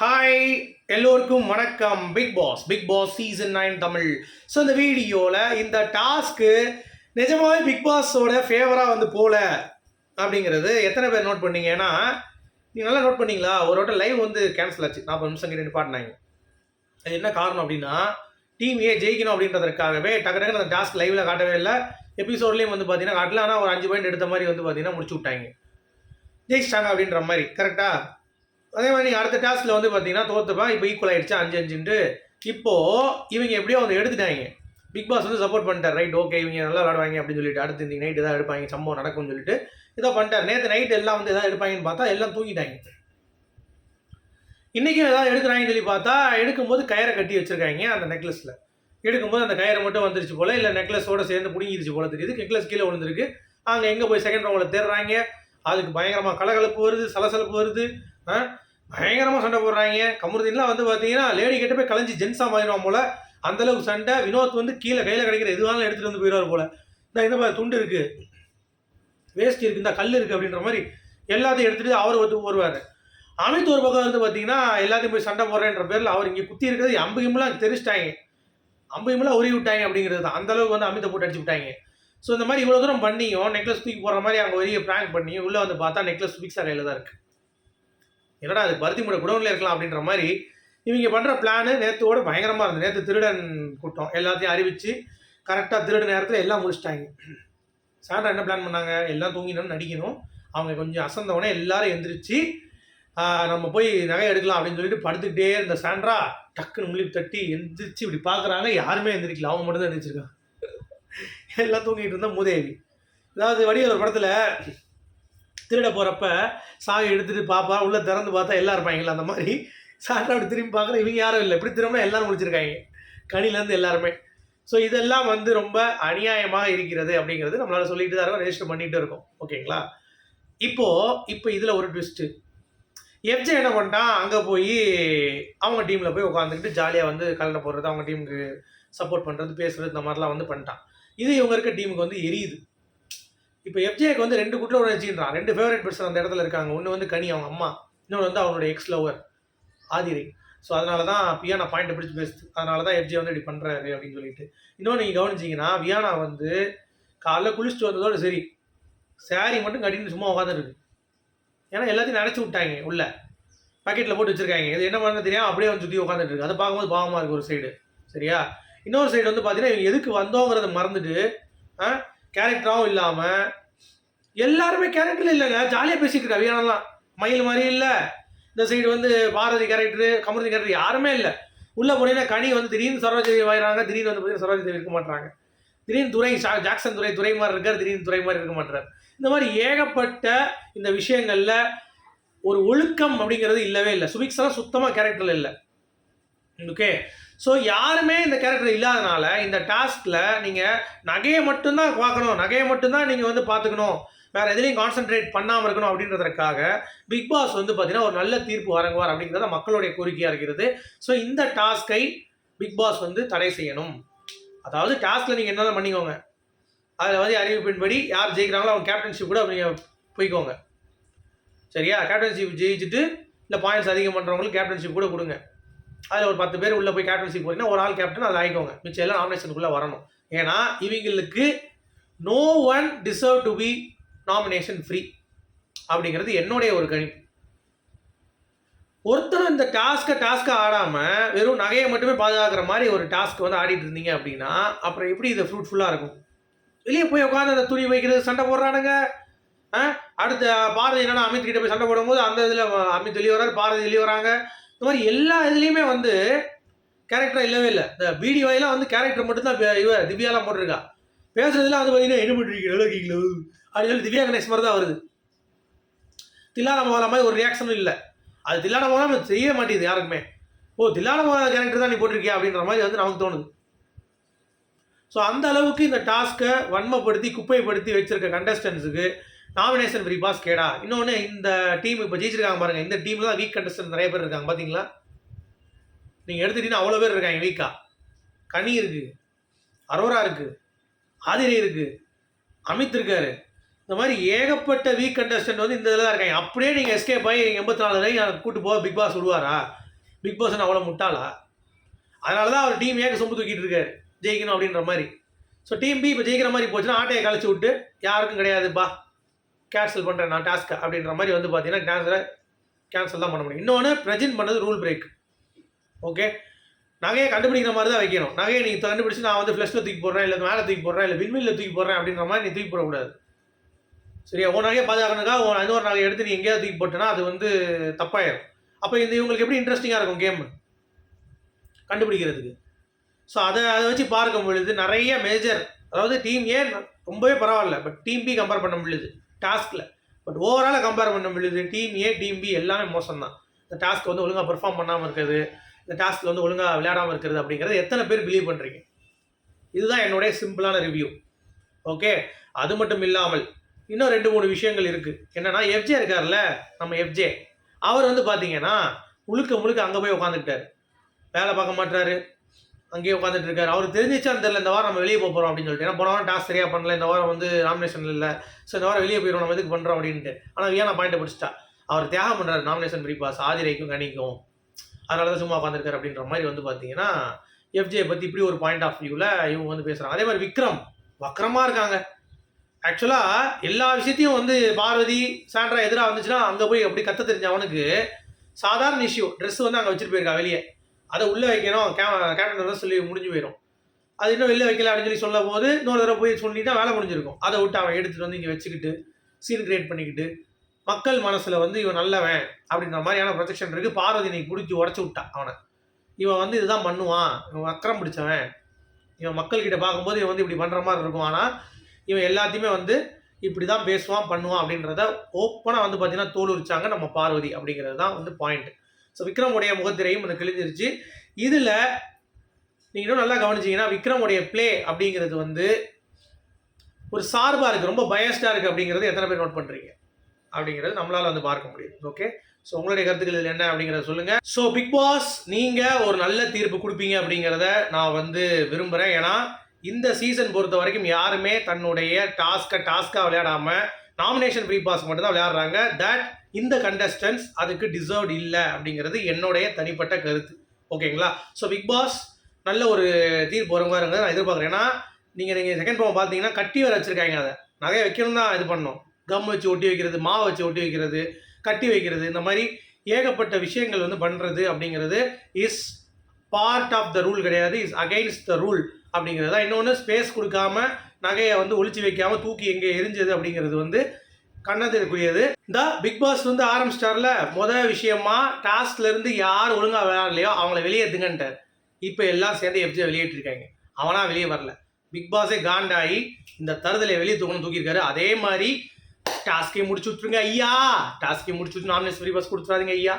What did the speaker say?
Hi எல்லோருக்கும் வணக்கம். Bigg Boss Bigg Boss season nine Tamil. So இந்த வீடியோவில் இந்த டாஸ்க்கு நிஜமாகவே பிக் பாஸோட ஃபேவராக வந்து போகல அப்படிங்கிறது எத்தனை பேர் நோட் பண்ணீங்க ஏன்னா நீங்கள் நல்லா நோட் பண்ணீங்களா? ஒரு வாட்டம் லைவ் வந்து கேன்சல் ஆச்சு. நாற்பது நிமிஷம் கிட்ட நிப்பாட்டினாங்க. அது என்ன காரணம் அப்படின்னா டீம் ஏ ஜெயிக்கணும் அப்படின்றதுக்காகவே டக்கு டக்குன்னு அந்த டாஸ்க் லைவில் காட்டவே இல்லை. எபிசோட்லேயும் வந்து பார்த்தீங்கன்னா காட்டல ஆனால் ஒரு அஞ்சு பாயிண்ட் எடுத்த மாதிரி வந்து பார்த்தீங்கன்னா முடிச்சு விட்டாங்க. ஜெயிச்சிட்டாங்க அப்படின்ற மாதிரி கரெக்டாக அதே மாதிரி நீங்கள் அடுத்த டாஸ்கில் வந்து பார்த்தீங்கன்னா தோத்துப்பா இப்போ ஈக்குவல் ஆயிடுச்சு அஞ்சு அஞ்சுன்ட்டு. இப்போது இவங்க எப்படியோ வந்து எடுத்துட்டாங்க. பிக் பாஸ் வந்து சப்போர்ட் பண்ணிட்டார். ரைட் ஓகே இவங்க நல்லா விளாடுவாங்க அப்படின்னு சொல்லிட்டு அடுத்து இந்த நைட்டு எதாவது எடுப்பாங்க சம்பவம் நடக்கும்னு சொல்லிட்டு இதை பண்ணிட்டார். நேற்று நைட் எல்லாம் வந்து எதாவது எடுப்பாங்கன்னு பார்த்தா எல்லாம் தூங்கிட்டாங்க. இன்றைக்கும் எதாவது எடுக்கிறாங்கன்னு சொல்லி பார்த்தா எடுக்கும்போது கயிறை கட்டி வச்சிருக்காங்க அந்த நெக்லஸில் எடுக்கும்போது அந்த கயிறை மட்டும் வந்துருச்சு போல் இல்லை நெக்லஸோட சேர்ந்து பிடுங்கிருச்சு போல தெரியுது. நெக்லஸ் கீழே விழுந்திருக்கு. அங்கே எங்கே போய் செகண்ட் ரவுண்டில் தேடுறாங்க. அதுக்கு பயங்கரமாக கலகலப்பு வருது சலசலப்பு வருது. ஆ? பயங்கரமாக சண்டை போடுறாங்க. கமருதீன்லாம் வந்து பார்த்தீங்கன்னா லேடி கிட்ட போய் கலைஞ்சி ஜென்ஸாக மாறிடுவான் போல. அந்த அளவுக்கு சண்டை. வினோத் வந்து கீழே கையில் கிடைக்கிற எதுவாலும் எடுத்துகிட்டு வந்து போயிடுவார் போல. இந்த இந்த மாதிரி துண்டு இருக்குது வேஸ்ட் இருக்குது இந்த கல் இருக்குது அப்படின்ற மாதிரி எல்லாத்தையும் எடுத்துகிட்டு அவர் வந்து வருவார் அனைத்து ஒரு பக்கம் வந்து பார்த்தீங்கன்னா எல்லாத்தையும் போய் சண்டை போடுறேன்ற பேரில் அவர் இங்கே குத்தி இருக்கிறது அம்பு கிம்புலாம் தெரிச்சிட்டாங்க அம்பு உருவி விட்டாங்க அப்படிங்கிறது தான். அந்த அளவுக்கு வந்து அமித்தை போட்டு அடிச்சு விட்டாங்க. ஸோ இந்த மாதிரி இவ்வளோ தூரம் பண்ணியும் நெக்லஸ் தூக்கி போடுற மாதிரி அங்கே வெளியே ப்ராங்க் பண்ணி உள்ளே வந்து பார்த்தா நெக்லஸ் பிக்ஸா கையில் தான் இருக்குது என்னடா அது பருத்தி மூட குடோனில் இருக்கலாம் அப்படின்ற மாதிரி இவங்க பண்ணுற பிளானு நேற்றோட பயங்கரமாக இருந்தது. நேற்று திருடன் கூட்டம் எல்லாத்தையும் அறிவித்து கரெக்டாக திருட நேரத்தில் எல்லாம் முடிச்சிட்டாங்க. சாண்டா என்ன பிளான் பண்ணாங்க? எல்லாம் தூங்கினோம்னு நடிக்கணும். அவங்க கொஞ்சம் அசந்தவொடனே எல்லாரும் எந்திரிச்சு நம்ம போய் நகை எடுக்கலாம் அப்படின்னு சொல்லிட்டு படுத்துக்கிட்டே இருந்த சாண்ட்ரா டக்குன்னு முழிப்பு தட்டி எந்திரிச்சு இப்படி பார்க்குறாங்க யாருமே எந்திரிக்கல. அவங்க மட்டும் தான் எந்திரிச்சிருக்காங்க. எல்லாம் தூங்கிட்டு இருந்தால் மூதேவி. அதாவது வடிவேல் ஒரு படத்தில் திருட போகிறப்ப சாவி எடுத்துகிட்டு பாப்பா உள்ளே திறந்து பார்த்தா எல்லாம் இருப்பாங்களா அந்த மாதிரி. சாண்டா அப்படி திரும்பி பார்க்குற இவங்க யாரும் இல்லை. இப்படி திரும்பினா எல்லாரும் முடிச்சிருக்காங்க கனிலேருந்து எல்லாருமே. ஸோ இதெல்லாம் வந்து ரொம்ப அநியாயமாக இருக்கிறது அப்படிங்கிறது நம்மளால் சொல்லிட்டு தான் இருக்கோம் ரெஜிஸ்டர் பண்ணிகிட்டு இருக்கோம். ஓகேங்களா இப்போ இப்போ இதில் ஒரு ட்விஸ்ட்டு எஃப்ஜே என்ன பண்ணிட்டான் அங்கே போய் அவங்க டீமில் போய் உட்காந்துக்கிட்டு ஜாலியாக வந்து கலண்டை போடுறது அவங்க டீமுக்கு சப்போர்ட் பண்ணுறது பேசுறது இந்த மாதிரிலாம் வந்து பண்ணிட்டான். இது இவங்க இருக்க டீமுக்கு வந்து எரியுது. இப்போ எஃப்ஜேக்கு வந்து ரெண்டு குற்ற ஒரு ரெண்டு ஃபேவரட் பர்சன் அந்த இடத்துல இருக்காங்க. ஒன்று வந்து கனி அவங்க அம்மா. இன்னொன்று வந்து அவனுடைய எக்ஸ் லவர் ஆதிரை. ஸோ அதனால தான் பியானா பாயிண்ட் பிடிச்சி பேசுது. அதனால தான் எஃப்ஜே வந்து இப்படி பண்ணுறாரு அப்படின்னு சொல்லிட்டு. இன்னொன்று நீங்கள் கவனிச்சிங்கன்னா வியானா வந்து காலைல குளிச்சுட்டு வந்ததோட சரி சாரி மட்டும் கட்டின்னு சும்மா உட்காந்துருக்கு ஏன்னா எல்லாத்தையும் நினச்சி விட்டாங்க உள்ள. பாக்கெட்டில் போட்டு வச்சிருக்காங்க. இது என்ன பண்ண தெரியாம அப்படியே வந்து சுற்றி உட்காந்துட்டு இருக்கு. அதை பார்க்கும்போது பாவமாக இருக்கு ஒரு சைடு சரியா? இன்னொரு சைடு வந்து பார்த்தீங்கன்னா இவங்க எதுக்கு வந்தோங்கிறத மறந்துட்டு ஆ கேரக்டராகவும் இல்லாமல் எல்லாருமே கேரக்டர் இல்லைங்க. ஜாலியாக பேசிட்டு இருக்கா மயில் மாதிரி இல்லை. இந்த சைடு வந்து பாரதி கேரக்டரு கமருதி கேரக்டர் யாருமே இல்லை. உள்ளே போனீங்கன்னா கனி வந்து திடீர்னு சரோஜி வாயிறாங்க. திடீர்னு வந்து பார்த்தீங்கன்னா சரோஜி தேவி இருக்க மாட்டாங்க திடீர்னு துறை ஜா- ஜாக்சன் துறை துறை மாதிரி இருக்கார். திடீர்னு துறை மாதிரி இருக்க மாட்டார் இந்த மாதிரி ஏகப்பட்ட இந்த விஷயங்களில் ஒரு ஒழுக்கம் அப்படிங்கிறது இல்லவே இல்லை. சுபிக்ஸ்லாம் சுத்தமாக கேரக்டர் இல்லை. ஓகே ஸோ யாருமே இந்த கேரக்டர் இல்லாதனால இந்த டாஸ்கில் நீங்கள் நகையை மட்டும்தான் பார்க்கணும். நகையை மட்டும்தான் நீங்கள் வந்து பார்த்துக்கணும். வேறு எதுலையும் கான்சென்ட்ரேட் பண்ணாமல் இருக்கணும் அப்படின்றதுக்காக பிக் பாஸ் வந்து பார்த்தீங்கன்னா ஒரு நல்ல தீர்ப்பு வழங்குவார் அப்படிங்கிறத மக்களுடைய கோரிக்கையாக இருக்கிறது. ஸோ இந்த டாஸ்கை பிக் பாஸ் வந்து தடை செய்யணும். அதாவது டாஸ்கில் நீங்கள் என்னதான் பண்ணிக்கோங்க? அதில் வந்து அறிவிப்பின்படி யார் ஜெயிக்கிறாங்களோ அவங்க கேப்டன்ஷிப் கூட நீங்கள் போய்க்கோங்க. சரியா? கேப்டன்ஷிப் ஜெயிச்சுட்டு இல்லை பாயிண்ட்ஸ் அதிகம் பண்ணுறவங்களுக்கு கேப்டன்ஷிப் கூட கொடுங்க. அதில் ஒரு பத்து பேர் உள்ளே போய் கேப்டன்சி போறீங்கன்னா ஒரு ஆள் கேப்டன் அதில் ஆகிக்கோங்க மிச்சம் எல்லாம் நாமினேஷனுக்குள்ளே வரணும். ஏன்னா இவங்களுக்கு no one deserve to be nomination free அப்படிங்கிறது என்னுடைய ஒரு கணிப்பு. ஒருத்தரும் இந்த டாஸ்க்கை டாஸ்க்கை ஆடாமல் வெறும் நகையை மட்டுமே பாதுகாக்கிற மாதிரி ஒரு டாஸ்க் வந்து ஆடிட்டு இருந்தீங்க அப்படின்னா அப்புறம் எப்படி இது ஃப்ரூட்ஃபுல்லாக இருக்கும்? வெளியே போய் உட்காந்து அந்த துணி வைக்கிறது சண்டை போடுறானுங்க. அடுத்த பாரதி என்னன்னா அமித் கிட்ட போய் சண்டை போடும்போது அந்த இதில் அமித் வெளியே வராரு பாரதி வெளியே வராங்க இந்த மாதிரி எல்லா இதுலேயுமே வந்து கேரக்டராக இல்லவே இல்லை. இந்த வீடியோலாம் வந்து கேரக்டர் மட்டும்தான் இவ திவ்யாலாம் போட்டிருக்கா. பேசுறதுலாம் வந்து பார்த்தீங்கன்னா என்ன பண்ணுறீங்க அப்படின்னு சொல்லி திவ்யா கணேஷ் மாதிரி தான் வருது. தில்லான மோகலா மாதிரி ஒரு ரியாக்ஷனும் இல்லை. அது தில்லான மோகலாம் செய்யவே மாட்டேங்குது யாருக்குமே. ஓ தில்லான மோகலா கேரக்டர் தான் நீ போட்டிருக்கியா அப்படின்ற மாதிரி வந்து நமக்கு தோணுது. ஸோ அந்த அளவுக்கு இந்த டாஸ்க்கை வன்மப்படுத்தி குப்பைப்படுத்தி வச்சிருக்க கண்டஸ்டன்ஸுக்கு நாமினேஷன் ஃப்ரீ பாஸ் கேடா இன்னொன்று இந்த டீம் இப்போ ஜெயிச்சிருக்காங்க பாருங்கள் இந்த டீமில் தான் வீக் கண்டஸ்டன் நிறைய பேர் இருக்காங்க. பார்த்தீங்களா நீங்கள் எடுத்துட்டீங்கன்னா அவ்வளோ பேர் இருக்காங்க வீக்கா கனி இருக்குது அரோரா இருக்குது ஆதிரி இருக்குது அமித் இருக்காரு. இந்த மாதிரி ஏகப்பட்ட வீக் கண்டஸ்டன்ட் வந்து இந்த இதில் தான் இருக்காங்க. அப்படியே நீங்கள் எஸ்கேப் ஆகி எண்பத்தி நாலு வரைக்கும் கூட்டு போக பிக் பாஸ் விடுவாரா? பிக் பாஸ் அவ்வளோ முட்டாளா? அதனால தான் அவர் டீம் ஏக சொம்பு தூக்கிட்டு இருக்காரு. ஜெயிக்கணும் அப்படின்ற மாதிரி. ஸோ டீம் பி இப்போ ஜெயிக்கிற மாதிரி போச்சுன்னா ஆட்டையை கழிச்சு விட்டு யாருக்கும் கிடையாதுப்பா. கேன்சல் பண்ணுறேன் நான் டாஸ்க்கு அப்படின்ற மாதிரி வந்து பார்த்தீங்கன்னா கேன்சலை கேன்சல் தான் பண்ண முடியும். இன்னொன்று ப்ரெசென்ட் பண்ணது ரூல் பிரேக் ஓகே நகையை கண்டுபிடிக்கிற மாதிரி தான் வைக்கணும். நகையை நீங்கள் கண்டுபிடிச்சு நான் வந்து ஃப்ளஷில் தூக்கி போடுறேன் இல்லை மேலே தூக்கி போடுறேன் இல்லை விண்வெளியில் தூக்கி போடுறேன் அப்படின்ற மாதிரி நீ தூக்கி போடக்கூடாது. சரியா? உன் நகையை பாதுகாக்கணுக்கா? உன் இன்னொரு நகையை எடுத்து நீ எங்கேயாவது தூக்கி போட்டேன்னா அது வந்து தப்பாயிடும் அப்போ இந்த இவங்களுக்கு எப்படி இன்ட்ரெஸ்டிங்காக இருக்கும் கேம் கண்டுபிடிக்கிறதுக்கு. ஸோ அதை அதை வச்சு பார்க்கும் பொழுது நிறைய மேஜர் அதாவது டீம் ஏ ரொம்பவே பரவாயில்ல பட் டீம் பி கம்பேர் பண்ண முடியுது. டாஸ்கில். பட் ஓவராலாக கம்பேர் பண்ண முடியுது. டீம் ஏ டீம் பி எல்லாமே மோசம் தான் இந்த டாஸ்க் வந்து ஒழுங்காக பெர்ஃபார்ம் பண்ணாமல் இருக்கிறது இந்த டாஸ்க்கில் வந்து ஒழுங்காக விளையாடாமல் இருக்கிறது அப்படிங்கிறது எத்தனை பேர் பிலீவ் பண்ணுறீங்க இதுதான் என்னுடைய சிம்பிளான ரிவ்யூ ஓகே அது மட்டும் இல்லாமல் இன்னும் ரெண்டு மூணு விஷயங்கள் இருக்குது என்னன்னா எஃப்ஜே இருக்கார்ல நம்ம எஃப்ஜே அவர் வந்து பார்த்தீங்கன்னா முழுக்க முழுக்க அங்கே போய் உட்காந்துக்கிட்டாரு வேலை பார்க்க மாட்டாரு அங்கேயே உட்காந்துட்டு இருக்காரு அவருக்கு தெரிஞ்சிச்சான்னு தெரியல இந்த வாரம் நம்ம வெளியே போக போகிறோம் அப்படின்னு சொல்லிட்டு ஏன்னா போன வாரம் டாஸ்க் சரியாக பண்ணல இந்த வாரம் வந்து நாமினேஷன் இல்லை. ஸோ இந்த வாரம் வெளியே போயிடும் நம்ம எதுக்கு பண்ணுறோம் அப்படின்ட்டு. ஆனால் ஏன் பாயிண்ட்டை பிடிச்சிட்டா. அவர் தியாகம் பண்ணுறாரு நாமினேஷன் பிரிப்பாஸ் ஆதிரைக்கும் கணிக்கும். அதனால தான் சும்மா உட்காந்துருக்காரு அப்படின்ற மாதிரி வந்து பார்த்தீங்கன்னா எஃப்ஜே பற்றி இப்படி ஒரு பாயிண்ட் ஆஃப் வியூவில் இவங்க வந்து பேசுகிறாங்க அதே மாதிரி விக்ரம் வக்கரமாக இருக்காங்க. ஆக்சுவலாக எல்லா விஷயத்தையும் வந்து பார்வதி சாண்ட்ரா எதிராக வந்துச்சுன்னா அங்கே போய் அப்படி கத்த தெரிஞ்ச அவனுக்கு சாதாரண இஷ்யூ ட்ரெஸ் வந்து அங்கே வச்சுட்டு போயிருக்கா வெளியே. அதை உள்ளே வைக்கணும். கே கேப்டன் தான் சொல்லி முடிஞ்சு போயிடும் அது இன்னும் வெளில வைக்கல அப்படின்னு சொல்லி சொல்லும் போது இன்னொரு தடவை போய் சொல்லிட்டா வேலை முடிஞ்சிருக்கும். அதை விட்டு அவன் எடுத்துகிட்டு வந்து இங்கே வச்சுக்கிட்டு சீன் கிரியேட் பண்ணிக்கிட்டு மக்கள் மனசில் வந்து இவன் நல்லவன் அப்படின்ற மாதிரியான ப்ரொஜெக்ஷன் இருக்குது பார்வதி இன்னைக்கு பிடிச்சி உடச்சி விட்டான் அவனை. இவன் வந்து இதுதான் பண்ணுவான். இவன் அக்கறம் பிடிச்சவன். இவன் மக்கள்கிட்ட பார்க்கும்போது இவன் வந்து இப்படி பண்ணுற மாதிரி இருக்கும். ஆனால் இவன் எல்லாத்தையுமே வந்து இப்படி தான் பேசுவான் பண்ணுவான் அப்படின்றத ஓப்பனாக வந்து பார்த்தீங்கன்னா தோல் உரிச்சாங்க நம்ம பார்வதி அப்படிங்கிறது தான் வந்து பாயிண்ட் ஸோ விக்ரமுடைய முகத்திரையும் வந்து கிழிஞ்சிருச்சு. இதில் நீங்கள் இன்னும் நல்லா கவனிச்சிங்கன்னா விக்ரமுடைய பிளே அப்படிங்கிறது வந்து ஒரு சார்பாக இருக்குது ரொம்ப பயஸ்டாக இருக்குது அப்படிங்கிறது எத்தனை பேர் நோட் பண்ணுறீங்க அப்படிங்கிறது நம்மளால் வந்து பார்க்க முடியும். ஓகே ஸோ உங்களுடைய கருத்துக்கள் என்ன அப்படிங்கிறத சொல்லுங்கள் ஸோ பிக் பாஸ் நீங்கள் ஒரு நல்ல தீர்ப்பு கொடுப்பீங்க அப்படிங்கிறத நான் வந்து விரும்புகிறேன் ஏன்னா இந்த சீசன் பொறுத்த வரைக்கும் யாருமே தன்னுடைய டாஸ்க்கை டாஸ்க்காக விளையாடாமல் நாமினேஷன் ஃப்ரீ பாஸ் மட்டும்தான் விளையாடுறாங்க. தட் இந்த கண்டஸ்டன்ஸ் அதுக்கு டிசர்வ்ட் இல்லை அப்படிங்கிறது என்னுடைய தனிப்பட்ட கருத்து. ஓகேங்களா ஸோ பிக் பாஸ் நல்ல ஒரு தீர்ப்பு வருங்கிறத நான் எதிர்பார்க்குறேன். ஏன்னா நீங்கள் நீங்கள் செகண்ட் ஃபார்ம் பார்த்தீங்கன்னா கட்டி வர வச்சுருக்காங்க அதை. நகையை வைக்கணும் தான் இது பண்ணோம் கம் வச்சு ஒட்டி வைக்கிறது மாவு வச்சு ஒட்டி வைக்கிறது கட்டி வைக்கிறது இந்த மாதிரி ஏகப்பட்ட விஷயங்கள் வந்து பண்ணுறது அப்படிங்கிறது is part of the rule கிடையாது இஸ் அகைன்ஸ்ட் த ரூல் அப்படிங்கிறது தான். இன்னொன்று ஸ்பேஸ் கொடுக்காம நகையை வந்து ஒழிச்சு வைக்காமல் தூக்கி எங்கே எரிஞ்சது அப்படிங்கிறது வந்து கண்ணத்திற்குரியது இந்த பிக் பாஸ் வந்து ஆரம்பிச்சிட்டார்ல முதல் விஷயமா டாஸ்க்ல இருந்து யார் ஒழுங்கா விளையாடலையோ அவங்கள வெளியேற்றுங்கன்ட்டார் இப்போ எல்லாம் சேர்ந்து எஃப்ஜி வெளியேற்றிருக்காங்க. அவனா வெளியே வரல. பிக் பாஸே காண்டாகி இந்த தருதலை வெளியே தூக்கணும் தூக்கியிருக்காரு. அதே மாதிரி டாஸ்கை முடிச்சு விட்ருங்க ஐயா. டாஸ்கை முடிச்சு விட்டு நாமினேஷன் ஃப்ரீ பாஸ் கொடுத்துறாதீங்க ஐயா.